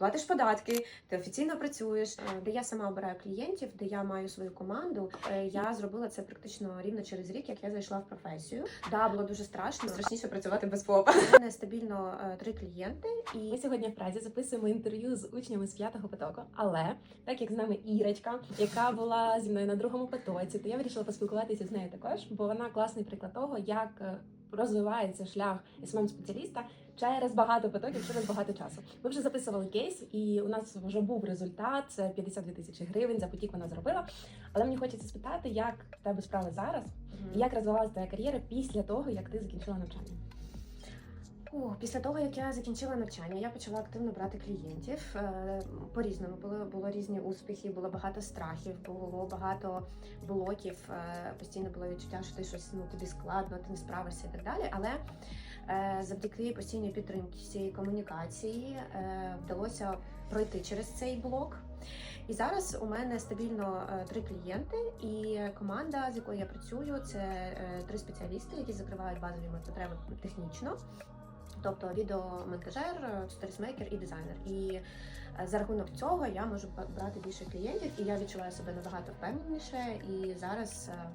платиш податки, ти офіційно працюєш, де я сама обираю клієнтів, де я маю свою команду. Е, Я зробила це практично рівно через рік, як я зайшла в професію. Да, було дуже страшно. Страшніше працювати без ФОПа. У мене стабільно е, три клієнти, і Ми сьогодні в Празі записуємо інтерв'ю з учнями з п'ятого потоку. Але так як з нами Ірочка, яка була зі мною на другому потоці, то я вирішила поспілкуватися з нею також, бо вона класний приклад того, як е, розвивається шлях смм спеціаліста через багато потоків, через багато часу. Ми вже записували кейс, і у нас вже був результат. Це 52 тисячі гривень за потік вона зробила. Але мені хочеться спитати, як в тебе справи зараз, і як розвивалася твоя кар'єра після того, як ти закінчила навчання. О, після того, як я закінчила навчання, я почала активно брати клієнтів. Е, По-різному було, було різні успіхи, було багато страхів, було багато блоків. е, Постійно було відчуття, що ти щось ну тобі складно, ти не справишся і так далі. Але е, завдяки постійній підтримці комунікації вдалося пройти через цей блок. І зараз у мене стабільно три клієнти, і команда, з якою я працюю, це три спеціалісти, які закривають базові потреби технічно. Тобто відеомонтажер, сторісмейкер і дизайнер. І е, за рахунок цього я можу брати більше клієнтів, і я відчуваю себе набагато впевненіше. І зараз, е,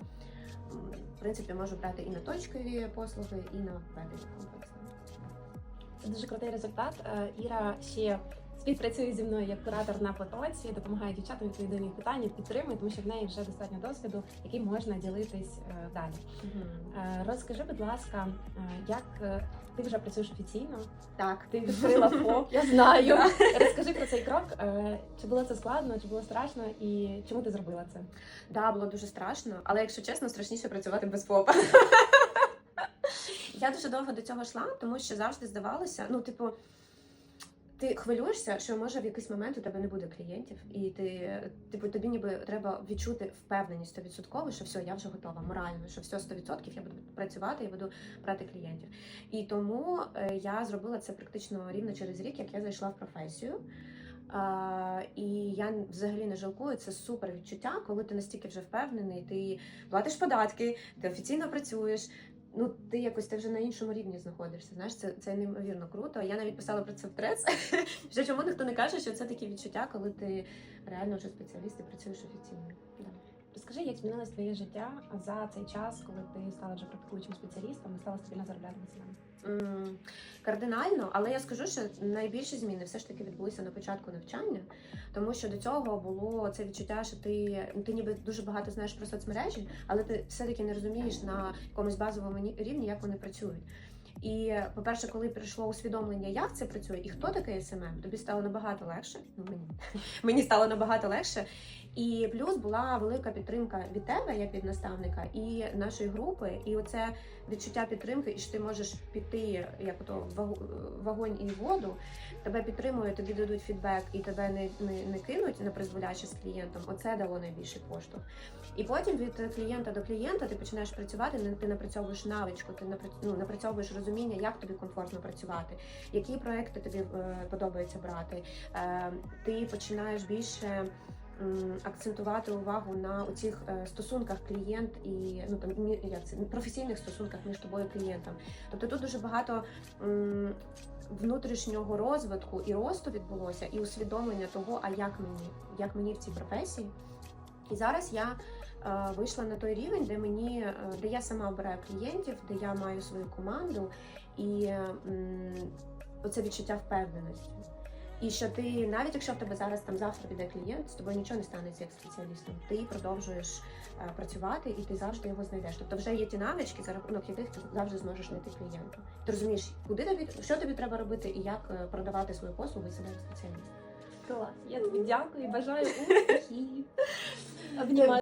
в принципі, можу брати і на точкові послуги, і на введення комплексно. Це дуже крутий результат. Е, Іра ще співпрацює зі мною як куратор на потоці, допомагає дівчатам відповідати на їх питання, підтримує, тому що в неї вже достатньо досвіду, яким можна ділитись е, далі. Е, Розкажи, будь ласка, е, як ти вже працюєш офіційно? Так, Ти відкрила ФОП, я знаю. Розкажи про цей крок. Чи було це складно, чи було страшно, і чому ти зробила це? Да, було дуже страшно, але якщо чесно, страшніше працювати без ФОПа. Я дуже довго до цього йшла, тому що завжди здавалося, ну, типу, ти хвилюєшся, що може в якийсь момент у тебе не буде клієнтів, і ти, типу, тобі ніби треба відчути впевненість 100%, що все, я вже готова, морально, що все 100% я буду працювати, я буду брати клієнтів. І тому е, я зробила це практично рівно через рік, як я зайшла в професію. А, і я взагалі не жалкую. Це супер відчуття, коли ти настільки вже впевнений, ти платиш податки, ти офіційно працюєш. Ну, ти якось ти вже на іншому рівні знаходишся. Знаєш, це, це неймовірно круто. Я навіть писала про це в трец. Вже чому ніхто не каже, що це такі відчуття, коли ти реально вже спеціаліст і працюєш офіційно. Да. Розкажи, як змінилось твоє життя за цей час, коли ти стала вже практикуючим спеціалістом і стала стабільно заробляти на? М, Кардинально, але я скажу, що найбільші зміни все ж таки відбулися на початку навчання, тому що до цього було це відчуття, що ти, ти ніби дуже багато знаєш про соцмережі, але ти все-таки не розумієш на якомусь базовому рівні, як вони працюють. І, по-перше, коли прийшло усвідомлення, як це працює і хто такий СММ, тобі стало набагато легше. Ну мені мені стало набагато легше. І плюс була велика підтримка від тебе, як від наставника, і нашої групи. І оце відчуття підтримки, і що ти можеш піти як ото в вогонь і воду, тебе підтримують, тобі дадуть фідбек і тебе не, не, не кинуть на призволяще з клієнтом. Оце дало найбільший поштовх. І потім від клієнта до клієнта ти починаєш працювати, ти напрацьовуєш навичку, ти ну, напрацьовуєш розуміння, як тобі комфортно працювати, які проекти тобі е, подобається брати. Е, ти починаєш більше. Акцентувати увагу на оцих е, стосунках клієнт і ну там як це професійних стосунках між тобою і клієнтом. Тобто тут дуже багато внутрішнього розвитку і росту відбулося, і усвідомлення того, а як мені, як мені в цій професії. І зараз я е, вийшла на той рівень, де мені, е, де я сама обираю клієнтів, де я маю свою команду, і оце відчуття впевненості. І що ти, навіть якщо в тебе зараз там завтра піде клієнт, з тобою нічого не станеться як спеціалістом. Ти продовжуєш е, працювати і ти завжди його знайдеш. Тобто вже є ті навички, за рахунок яких ти завжди зможеш знайти клієнта. Ти розумієш, куди тобі, що тобі треба робити і як е, продавати свою послугу і себе як спеціаліст. Клас. Я тобі дякую і бажаю успіхів. Обнімаю.